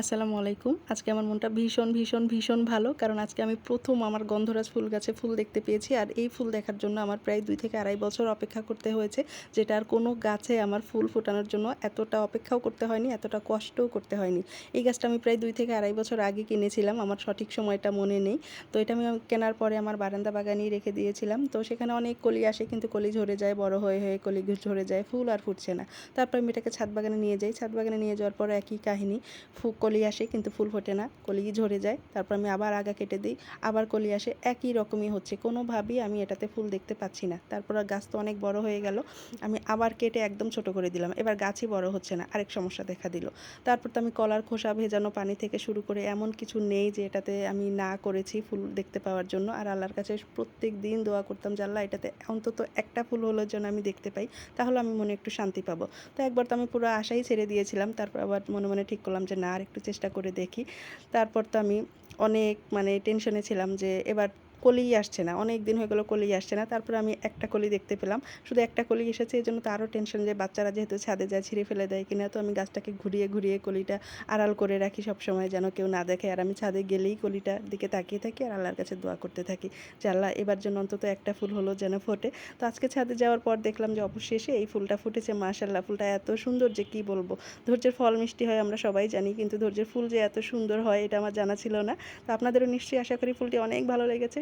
আসসালামু আলাইকুম। আজকে আমার মনটা ভীষণ ভীষণ ভীষণ ভালো কারণ আজকে আমি প্রথম আমার গন্ধরাজ ফুল গাছে ফুল দেখতে পেয়েছি আর এই ফুল দেখার জন্য আমার প্রায় দুই থেকে আড়াই বছর অপেক্ষা করতে হয়েছে যেটা আর কোনো গাছে আমার ফুল ফোটানোর জন্য এতটা অপেক্ষাও করতে হয়নি, এতটা কষ্টও করতে হয়নি। এই গাছটা আমি প্রায় দুই থেকে আড়াই বছর আগে কিনেছিলাম, আমার সঠিক সময়টা মনে নেই। তো এটা আমি কেনার পরে আমার বারান্দা বাগানেই রেখে দিয়েছিলাম। তো সেখানে অনেক কলি আসে কিন্তু কলি ঝরে যায়, বড় হয়ে হয়ে কলি ঝরে যায়, ফুল আর ফুটছে না। তারপর আমি এটাকে ছাদ বাগানে নিয়ে যাই। ছাদ বাগানে নিয়ে যাওয়ার পর একই কাহিনী ফু কলি আসে কিন্তু ফুল ফোটে না, কলি ঝরে যায়। তারপর আমি আবার আগা কেটে দিই, আবার কলি আসে, একই রকমই হচ্ছে। কোনোভাবেই আমি এটাতে ফুল দেখতে পাচ্ছি না। তারপর গাছ তো অনেক বড় হয়ে গেল, আমি আবার কেটে একদম ছোট করে দিলাম। এবার গাছই বড় হচ্ছে না, আরেক সমস্যা দেখা দিল। তারপর তো আমি কলার খোসা ভেজানো পানি থেকে শুরু করে এমন কিছু নেই যে এটাতে আমি না করেছি ফুল দেখতে পাওয়ার জন্য। আর আল্লাহর কাছে প্রত্যেক দিন দোয়া করতাম যে, আল্লাহ, এটাতে অন্তত একটা ফুল হলো যেন আমি দেখতে পাই, তাহলে আমি মনে একটু শান্তি পাবো। তো একবার তো আমি পুরো আশাই ছেড়ে দিয়েছিলাম, তারপর আবার মনে মনে ঠিক করলাম যে, না আর একটু চেষ্টা করে দেখি। তারপর তো আমি অনেক মানে টেনশনে ছিলাম যে এবার কলিই আসছে না, অনেক দিন হয়ে গেলো কলিই আসছে না, তারপরে আমি একটা কলি দেখতে পেলাম। শুধু একটা কলি এসেছে, এই জন্য তো আরও টেনশন যে বাচ্চারা যেহেতু ছাদে যায়, ছিঁড়ে ফেলে দেয় কিনা, তো আমি গাছটাকে ঘুরিয়ে ঘুরিয়ে কলিটা আড়াল করে রাখি সব সময় যেন কেউ না দেখে। আর আমি ছাদে গেলেই কলিটার দিকে তাকিয়ে থাকি আর আল্লাহর কাছে দোয়া করতে থাকি যে আল্লাহ এবার জন্য অন্তত একটা ফুল হলো যেন ফোটে। তো আজকে ছাদে যাওয়ার পর দেখলাম যে অবশেষে এই ফুলটা ফুটেছে মাশাল্লাহ ফুলটা এত সুন্দর যে কি বলব? ধৈর্যের ফল মিষ্টি হয় আমরা সবাই জানি, কিন্তু ধৈর্যের ফুল যে এত সুন্দর হয় এটা আমার জানা ছিল না। তো আপনাদেরও নিশ্চয়ই আশা করি ফুলটি অনেক ভালো লেগেছে।